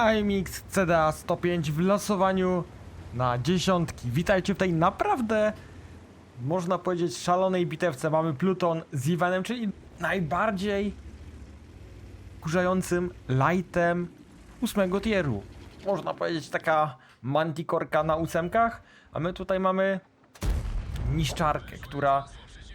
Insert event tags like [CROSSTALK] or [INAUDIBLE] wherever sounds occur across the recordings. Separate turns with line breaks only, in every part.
AMX CDA 105 w losowaniu na dziesiątki. Witajcie w tej naprawdę, można powiedzieć, szalonej bitewce. Mamy Pluton z Ivanem, czyli najbardziej kurzającym lightem ósmego tieru. Można powiedzieć taka mantikorka na ósemkach, a my tutaj mamy niszczarkę, która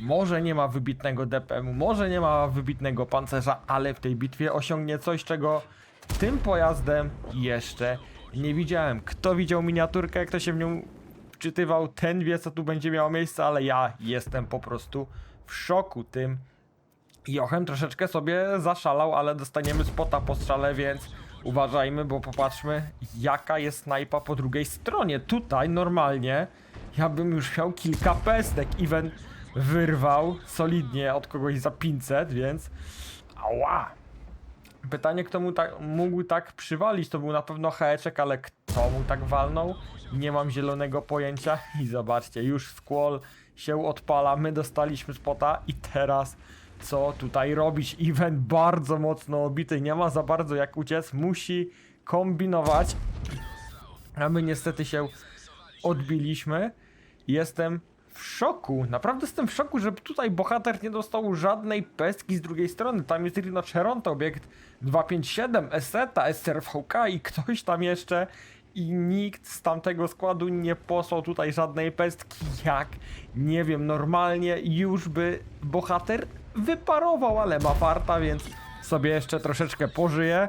może nie ma wybitnego DPM-u, może nie ma wybitnego pancerza, ale w tej bitwie osiągnie coś, czego tym pojazdem jeszcze nie widziałem. Kto widział miniaturkę, kto się w nią wczytywał, ten wie, co tu będzie miało miejsce, ale ja jestem po prostu w szoku tym. Jochem troszeczkę sobie zaszalał, ale dostaniemy spota po strzale, więc uważajmy, bo popatrzmy, jaka jest snajpa po drugiej stronie. Tutaj normalnie ja bym już miał kilka pestek. Even wyrwał solidnie od kogoś za 500, więc ała. Pytanie, kto mu tak, mógł tak przywalić, to był na pewno Haeczek, ale kto mu tak walnął? Nie mam zielonego pojęcia i zobaczcie, już Squall się odpala, my dostaliśmy spota i teraz co tutaj robić? Event bardzo mocno obity, nie ma za bardzo jak uciec, musi kombinować, a my niestety się odbiliśmy. Jestem w szoku, naprawdę jestem w szoku, że tutaj bohater nie dostał żadnej pestki z drugiej strony. Tam jest Rhinoceronta, obiekt 257, Eseta, SRVK i ktoś tam jeszcze i nikt z tamtego składu nie posłał tutaj żadnej pestki. Jak? Nie wiem, normalnie już by bohater wyparował, ale ma farta, więc sobie jeszcze troszeczkę pożyje.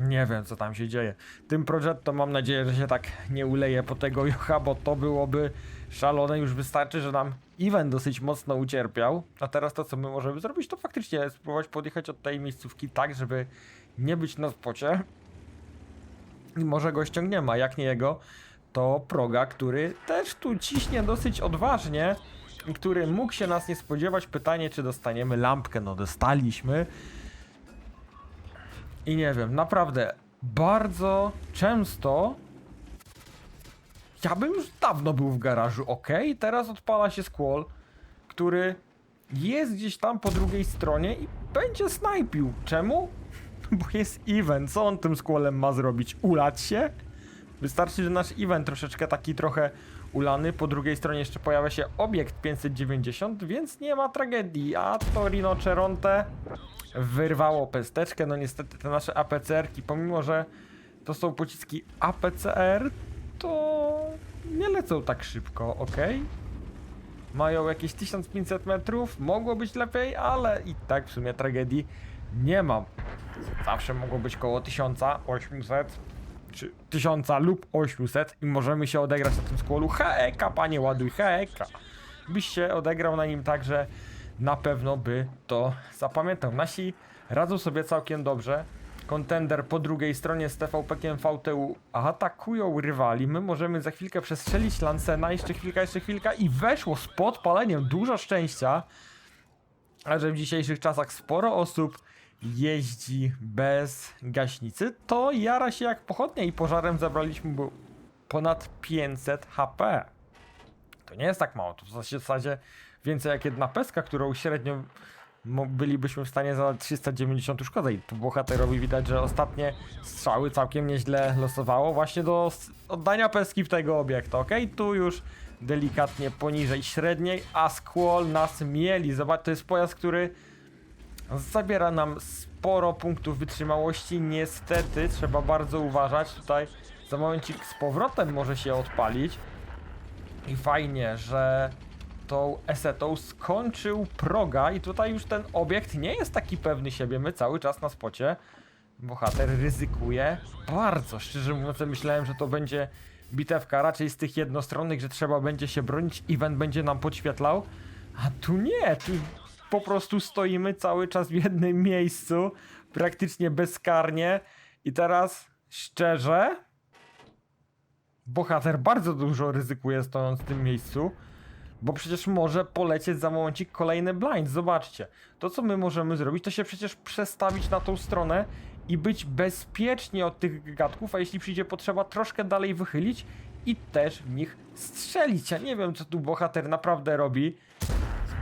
Nie wiem, co tam się dzieje. Tym Progetto mam nadzieję, że się tak nie uleje po tego Jocha, bo to byłoby szalone. Już wystarczy, że nam event dosyć mocno ucierpiał. A teraz to, co my możemy zrobić, to faktycznie spróbować podjechać od tej miejscówki tak, żeby nie być na spocie. I może go ściągniemy, a jak nie jego, to Proga, który też tu ciśnie dosyć odważnie który mógł się nas nie spodziewać. Pytanie, czy dostaniemy lampkę. No, dostaliśmy. I nie wiem, naprawdę bardzo często. Ja bym już dawno był w garażu, ok? Teraz odpala się Squall, który jest gdzieś tam po drugiej stronie i będzie snajpił. Czemu? [LAUGHS] Bo jest event. Co on tym Squallem ma zrobić? Ulać się? Wystarczy, że nasz event troszeczkę taki trochę ulany. Po drugiej stronie jeszcze pojawia się obiekt 590, więc nie ma tragedii. A to Rhinoceronte wyrwało pesteczkę. No niestety te nasze APCR-ki, pomimo że to są pociski APCR, to nie lecą tak szybko, ok? Mają jakieś 1500 metrów, mogło być lepiej, ale i tak w sumie tragedii nie mam. Zawsze mogło być koło 1800 czy 1000 lub 800 i możemy się odegrać na tym skłolu. Heka, panie ładuj, heka. Byś się odegrał na nim tak, że na pewno by to zapamiętał. Nasi radzą sobie całkiem dobrze. Kontender po drugiej stronie z TVP-kiem VTU atakują rywali. My możemy za chwilkę przestrzelić Lancena, jeszcze chwilka, jeszcze chwilka i weszło z podpaleniem. Dużo szczęścia. A że w dzisiejszych czasach sporo osób jeździ bez gaśnicy, to jara się jak pochodnia i pożarem zabraliśmy ponad 500 HP. To nie jest tak mało, to w zasadzie więcej jak jedna peska, którą średnio bylibyśmy w stanie za 390 uszkodzeń. Tu bohaterowi widać, że ostatnie strzały całkiem nieźle losowało właśnie do oddania peski w tego obiektu, ok? Tu już delikatnie poniżej średniej, a Squall nas mieli. Zobacz, to jest pojazd, który zabiera nam sporo punktów wytrzymałości. Niestety trzeba bardzo uważać. Tutaj za momencik z powrotem może się odpalić. I fajnie, że tą esetą skończył proga i tutaj już ten obiekt nie jest taki pewny siebie. My cały czas na spocie. Bohater ryzykuje bardzo. Szczerze mówiąc, myślałem, że to będzie bitewka raczej z tych jednostronnych, że trzeba będzie się bronić, event będzie nam podświetlał. A tu nie, tu po prostu stoimy cały czas w jednym miejscu, praktycznie bezkarnie. I teraz szczerze, bohater bardzo dużo ryzykuje stojąc w tym miejscu, bo przecież może polecieć za momencik kolejny blind. Zobaczcie, to co my możemy zrobić, to się przecież przestawić na tą stronę i być bezpiecznie od tych gadków, a jeśli przyjdzie potrzeba, troszkę dalej wychylić i też w nich strzelić. Ja nie wiem, co tu bohater naprawdę robi.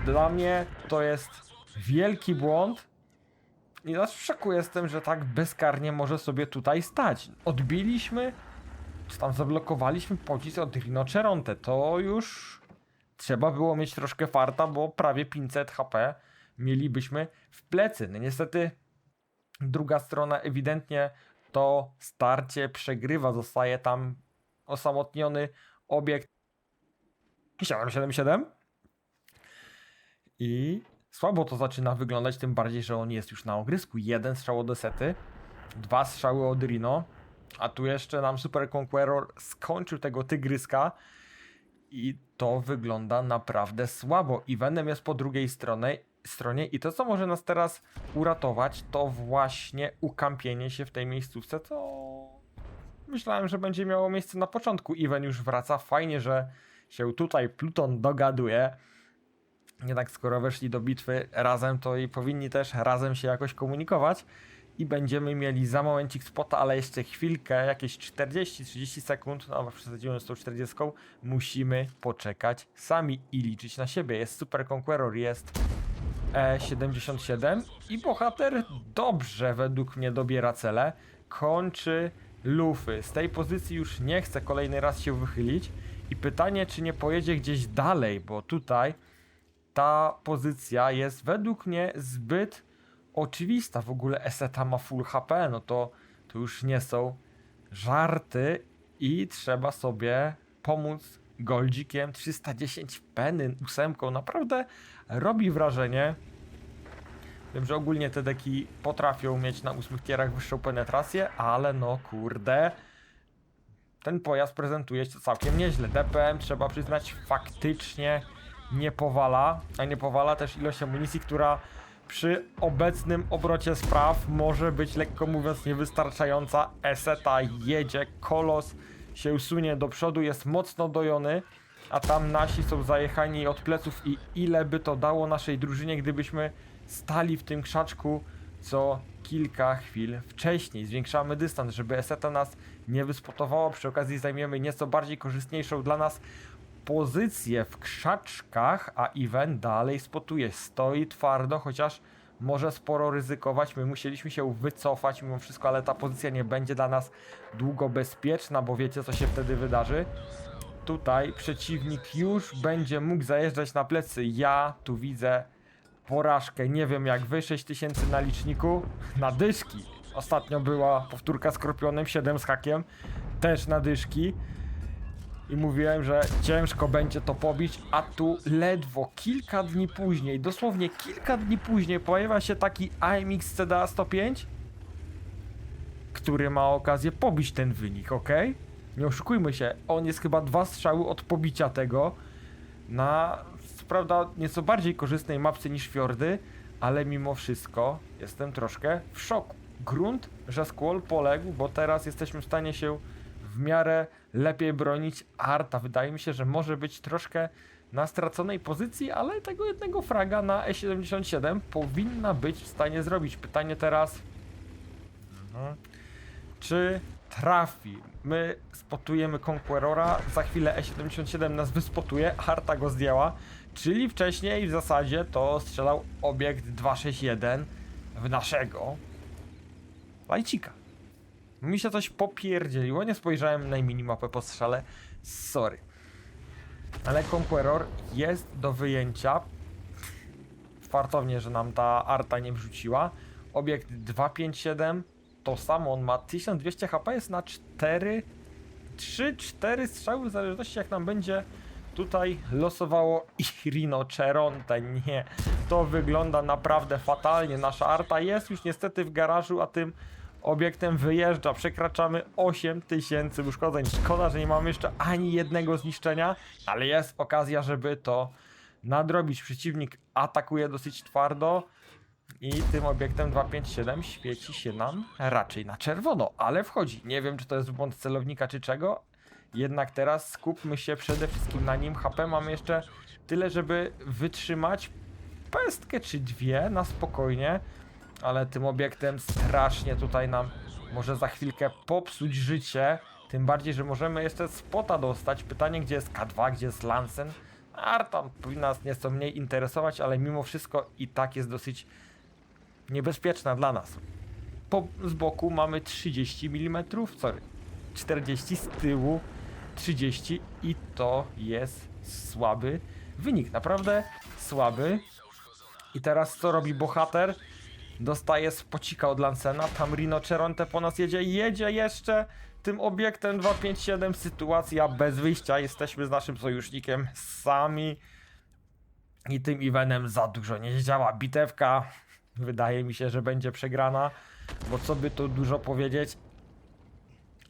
Dla mnie to jest wielki błąd. I nas w szoku jestem, że tak bezkarnie może sobie tutaj stać. Odbiliśmy, czy tam zablokowaliśmy pocisk od Rinoceronte. To już trzeba było mieć troszkę farta, bo prawie 500 HP mielibyśmy w plecy. No niestety druga strona ewidentnie to starcie przegrywa. Zostaje tam osamotniony obiekt 777 i słabo to zaczyna wyglądać, tym bardziej, że on jest już na ogrysku. Jeden strzał od Esety, dwa strzały od Rino, a tu jeszcze nam Super Conqueror skończył tego tygryska i to wygląda naprawdę słabo. I Venom jest po drugiej stronie, stronie i to, co może nas teraz uratować, to właśnie ukampienie się w tej miejscówce, co myślałem, że będzie miało miejsce na początku. Even już wraca. Fajnie, że się tutaj Pluton dogaduje. Jednak skoro weszli do bitwy razem, to i powinni też razem się jakoś komunikować. I będziemy mieli za momencik spota, ale jeszcze chwilkę, jakieś 40-30 sekund, no przesadziłem z tą 40, musimy poczekać sami i liczyć na siebie. Jest Super Conqueror, jest E77 i bohater dobrze według mnie dobiera cele. Kończy lufy. Z tej pozycji już nie chce kolejny raz się wychylić. I pytanie, czy nie pojedzie gdzieś dalej, bo tutaj ta pozycja jest według mnie zbyt oczywista. W ogóle Eseta ma full HP, no to, to już nie są żarty i trzeba sobie pomóc goldzikiem 310 peny ósemką. Naprawdę robi wrażenie. Wiem, że ogólnie te deki potrafią mieć na ósmych tierach wyższą penetrację, ale no kurde. Ten pojazd prezentuje się całkiem nieźle. DPM trzeba przyznać faktycznie nie powala, a nie powala też ilość amunicji, która przy obecnym obrocie spraw może być lekko mówiąc niewystarczająca. Eseta jedzie, kolos się sunie do przodu, jest mocno dojony, a tam nasi są zajechani od pleców i ile by to dało naszej drużynie, gdybyśmy stali w tym krzaczku co kilka chwil wcześniej. Zwiększamy dystans, żeby Eseta nas nie wyspotowała. Przy okazji zajmiemy nieco bardziej korzystniejszą dla nas pozycję w krzaczkach, a Even dalej spotuje. Stoi twardo, chociaż może sporo ryzykować. My musieliśmy się wycofać mimo wszystko, ale ta pozycja nie będzie dla nas długo bezpieczna, bo wiecie co się wtedy wydarzy. Tutaj przeciwnik już będzie mógł zajeżdżać na plecy. Ja tu widzę porażkę. Nie wiem jak wy, 6000 na liczniku. Na dyszki. Ostatnio była powtórka z Skorpionem, 7 z hakiem. Też na dyszki. I mówiłem, że ciężko będzie to pobić, a tu ledwo kilka dni później, dosłownie kilka dni później pojawia się taki AMX CDA 105, który ma okazję pobić ten wynik, ok? Nie oszukujmy się, on jest chyba dwa strzały od pobicia tego na, prawda, nieco bardziej korzystnej mapce niż Fiordy, ale mimo wszystko jestem troszkę w szoku. Grunt, że Squall poległ, bo teraz jesteśmy w stanie się w miarę lepiej bronić. Arta wydaje mi się, że może być troszkę na straconej pozycji, ale tego jednego fraga na E77 powinna być w stanie zrobić. Pytanie teraz, mhm. czy trafi? My spotujemy Conquerora, za chwilę E77 nas wyspotuje, Arta go zdjęła, czyli wcześniej w zasadzie to strzelał obiekt 261 w naszego lajcika. Mi się coś popierdzieliło, nie spojrzałem na minimapę po strzale, sorry. Ale Conqueror jest do wyjęcia. Fartownie, że nam ta arta nie wrzuciła. Obiekt 257, to samo, on ma 1200 HP, jest na 4, 3-4 strzały, w zależności jak nam będzie tutaj losowało i Rinoceronte. Nie, to wygląda naprawdę fatalnie. Nasza arta jest już niestety w garażu, a tym obiektem wyjeżdża. Przekraczamy 8000 uszkodzeń. Szkoda, że nie mamy jeszcze ani jednego zniszczenia, ale jest okazja, żeby to nadrobić. Przeciwnik atakuje dosyć twardo i tym obiektem 257 świeci się nam raczej na czerwono, ale wchodzi. Nie wiem, czy to jest błąd celownika, czy czego. Jednak teraz skupmy się przede wszystkim na nim. HP mamy jeszcze tyle, żeby wytrzymać pestkę czy dwie na spokojnie ale tym obiektem strasznie tutaj nam może za chwilkę popsuć życie. Tym bardziej, że możemy jeszcze spota dostać. Pytanie, gdzie jest K2, gdzie jest Lansen. Arta powinna nas nieco mniej interesować, ale mimo wszystko i tak jest dosyć niebezpieczna dla nas. Po, z boku mamy 30 mm, sorry, 40 z tyłu, 30 i to jest słaby wynik, naprawdę słaby. I teraz co robi bohater? Dostaje spocika od Lancena, tam Rinoceronte po nas jedzie, jedzie jeszcze tym obiektem 257, sytuacja bez wyjścia, jesteśmy z naszym sojusznikiem sami i tym Iwenem za dużo nie działa. Bitewka wydaje mi się, że będzie przegrana, bo co by tu dużo powiedzieć,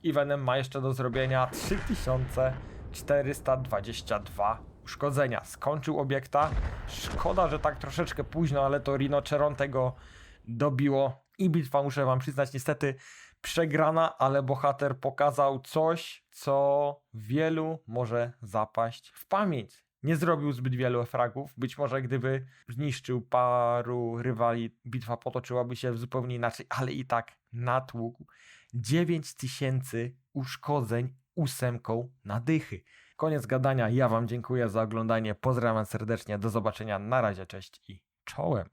Iwenem ma jeszcze do zrobienia 3422 uszkodzenia. Skończył obiekta. Szkoda, że tak troszeczkę późno, ale to Rinoceronte go dobiło. I bitwa, muszę wam przyznać, niestety przegrana, ale bohater pokazał coś, co wielu może zapaść w pamięć. Nie zrobił zbyt wielu fragów. Być może gdyby zniszczył paru rywali, bitwa potoczyłaby się zupełnie inaczej, ale i tak natłukł 9000 uszkodzeń ósemką na dychy. Koniec gadania. Ja Wam dziękuję za oglądanie. Pozdrawiam serdecznie. Do zobaczenia. Na razie. Cześć i czołem.